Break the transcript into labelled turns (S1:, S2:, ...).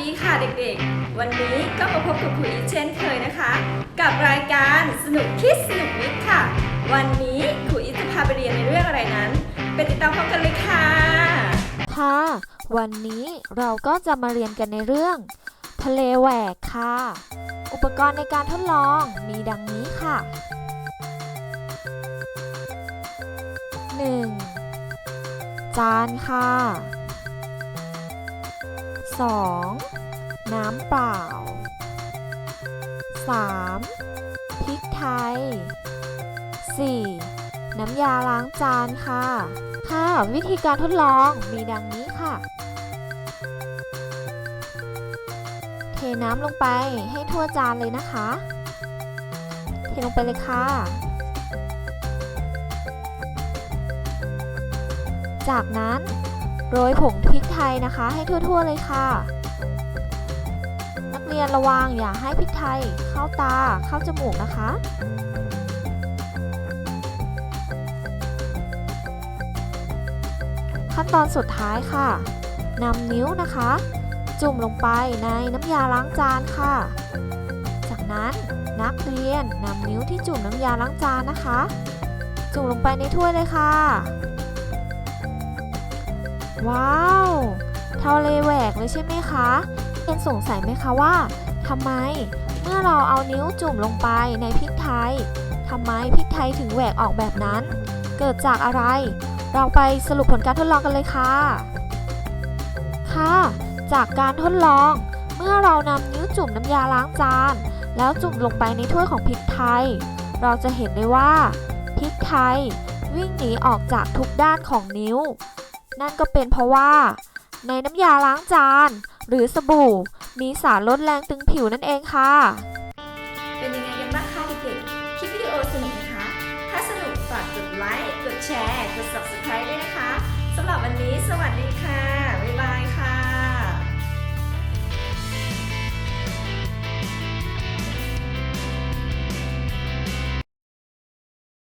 S1: ดีค่ะเด็กๆ วันนี้ก็มาพบกับครูอีเช่นเคยนะคะ กับรายการสนุกคิดสนุกวิทย์ค่ะ วันนี้ครูอีจะพาไปเรียนในเรื่องอะไรนั้น ไปติดตามพร้อมกันเลยค่ะ
S2: ค่ะ วันนี้เราก็จะมาเรียนกันในเรื่อง ทะเลแหวกค่ะ อุปกรณ์ในการทดลองมีดังนี้ค่ะ 1. จานค่ะ 2. น้ำเปล่า 3. พริกไทย 4. น้ำยาล้างจานค่ะ ค่ะ วิธีการทดลองมีดังนี้ค่ะ เทน้ำลงไปให้ทั่วจานเลยนะคะ เทลงไปเลยค่ะจากนั้น โรยผงพริกไทยนะคะ ให้ทั่วๆเลยค่ะ นักเรียนระวังอย่าให้พริกไทยเข้าตาเข้าจมูกนะคะขั้นตอนสุดท้ายค่ะนำนิ้วนะคะ จุ่มลงไปในน้ำยาล้างจานค่ะ จากนั้นนักเรียนนำนิ้วที่จุ่มน้ำยาล้างจานนะคะ จุ่มลงไปในถ้วยเลยค่ะ ว้าวทะเลแหวกเลยใช่ไหมคะเป็นสงสัยไหมคะว่าทำไมเมื่อเราเอานิ้วจุ่มลงไปในพริกไทยทำไมพริกไทยถึงแหวกออกแบบนั้น เกิดจากอะไร เราไปสรุปผลการทดลองกันเลยค่ะ ค่ะ จากการทดลอง เมื่อเรานำนิ้วจุ่มน้ำยาล้างจาน แล้วจุ่มลงไปในถ้วยของพริกไทย เราจะเห็นได้ว่าพริกไทยวิ่งหนีออกจากทุกด้านของนิ้ว นั่นก็เป็นเพราะว่า ในน้ำยาล้างจาน หรือสบู่ มีสารลดแรงตึงผิวนั่นเองค่ะ
S1: เป็นยังไงกันบ้างคะเด็กๆ คลิปวิดีโอสนุกไหมคะ ถ้าสนุกฝากกดไลค์ กดแชร์ กด subscribe ด้วยนะคะ สำหรับวันนี้สวัสดีค่ะ บ๊ายบาย